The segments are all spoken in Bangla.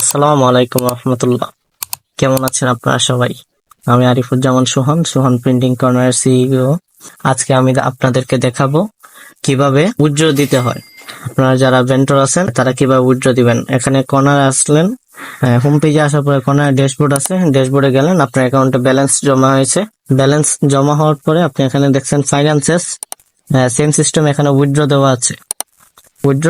আসসালামু আলাইকুম রহমতুল্লাহ। কেমন আছেন আপনারা সবাই? আমি Arifuzzaman Sohan Sohan printing corner CEO. আজকে আমি আপনাদেরকে দেখাবো কীভাবে উজ্জ্ব দিতে হয়। আপনারা যারা ভেন্টর আছেন, তারা কীভাবে উজ্জ্ব দিবেন। এখানে কর্নার আসলেন হোম পেজে আসার পরে কর্নার ড্যাশবোর্ড আছে, ড্যাশবোর্ডে গেলেন, আপনার অ্যাকাউন্টে ব্যালেন্স জমা হয়েছে। ব্যালেন্স জমা হওয়ার পরে আপনি এখানে দেখছেন ফাইন্যান্সেস সেম সিস্টেম এখানে উইথড্র দেওয়া আছে। উইথড্র,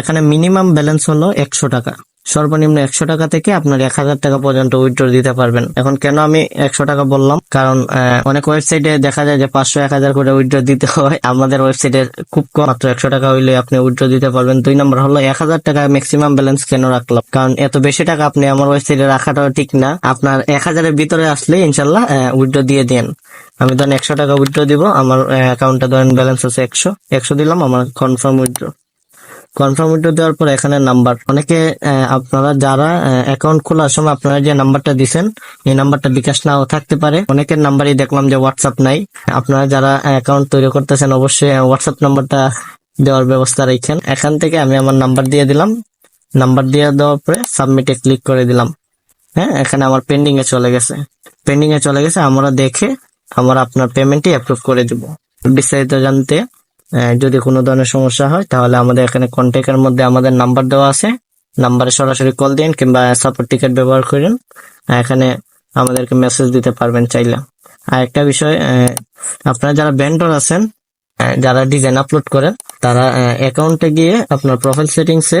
এখানে মিনিমাম ব্যালেন্স হলো একশো টাকা। সর্বনিম্ন একশো টাকা থেকে আপনার এক হাজার টাকা পর্যন্ত উইথড্র দিতে পারবেন। এখন কেন আমি একশো টাকা বললাম? কারণ অনেক ওয়েবসাইটে দেখা যায় যে পাঁচশো, এক হাজার করে উইথড্র দিতে হয়। আমাদের ওয়েবসাইটে খুব কম, মাত্র একশো টাকা হইলে আপনি উইথড্র দিতে পারবেন। দুই নম্বর হলো, এক হাজার টাকা ম্যাক্সিমাম ব্যালেন্স কেন রাখলাম? কারণ এত বেশি টাকা আপনি আমার ওয়েবসাইটে রাখাটাও ঠিক না। আপনার এক হাজারের ভিতরে আসলে ইনশাল্লাহ উইথড্র দিয়ে দেন। আমি ধরেন একশো টাকা উইথড্র দিব, আমার অ্যাকাউন্টে ধরেন ব্যালেন্স আছে একশো। একশো দিলাম, আমার কনফার্ম উইথড্র কনফার্ম উইথড্র দেওয়ার পর এখানে নাম্বার অনেকে আপনারা যারা অ্যাকাউন্ট খোলার সময় আপনারা যে নাম্বারটা দিছেন, এই নাম্বারটা বিকাশ নাও থাকতে পারে। অনেকের নাম্বারই দেখলাম যে হোয়াটসঅ্যাপ নাই। আপনারা যারা অ্যাকাউন্ট তৈরি করতেছেন, অবশ্যই হোয়াটসঅ্যাপ নাম্বারটা দেওয়ার ব্যবস্থা রাখেন। এখান থেকে আমি আমার নাম্বার দিয়ে দিলাম। নাম্বার দিয়ে দেওয়ার পরে সাবমিটে ক্লিক করে দিলাম। হ্যাঁ এখানে আমার পেন্ডিং এ চলে গেছে। পেন্ডিং এ চলে গেছে, আমরা দেখে, আমরা আপনার পেমেন্টটি অ্যাপ্রুভ করে দিব। বিস্তারিত জানতে যদি কোনো ধরনের সমস্যা হয়, তাহলে আমাদের এখানে কন্ট্যাক্টের মধ্যে আমাদের নাম্বার দেওয়া আছে। নাম্বারে সরাসরি কল দিন কিংবা সাপোর্ট টিকেট ব্যবহার করেন। এখানে আমাদেরকে মেসেজ দিতে পারবেন চাইলে। আর একটা বিষয় আপনারা যারা ভেন্ডর আছেন যারা ডিজাইন আপলোড করেন, তারা অ্যাকাউন্টে গিয়ে আপনার প্রোফাইল সেটিংসে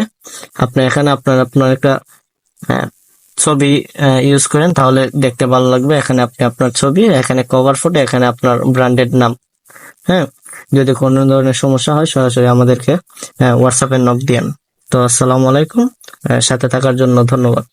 আপনি এখানে আপনার আপনার একটা ছবি ইউজ করেন, তাহলে দেখতে ভালো লাগবে। এখানে আপনি আপনার ছবি, এখানে কভার ফটো এখানে আপনার ব্র্যান্ডেড নাম। হ্যাঁ? যদি কোনো ধরনের সমস্যা হয়, সরাসরি আমাদেরকে হোয়াটসঅ্যাপে নক দিয়েন। তো আসসালামু আলাইকুম সাথে থাকার জন্য ধন্যবাদ।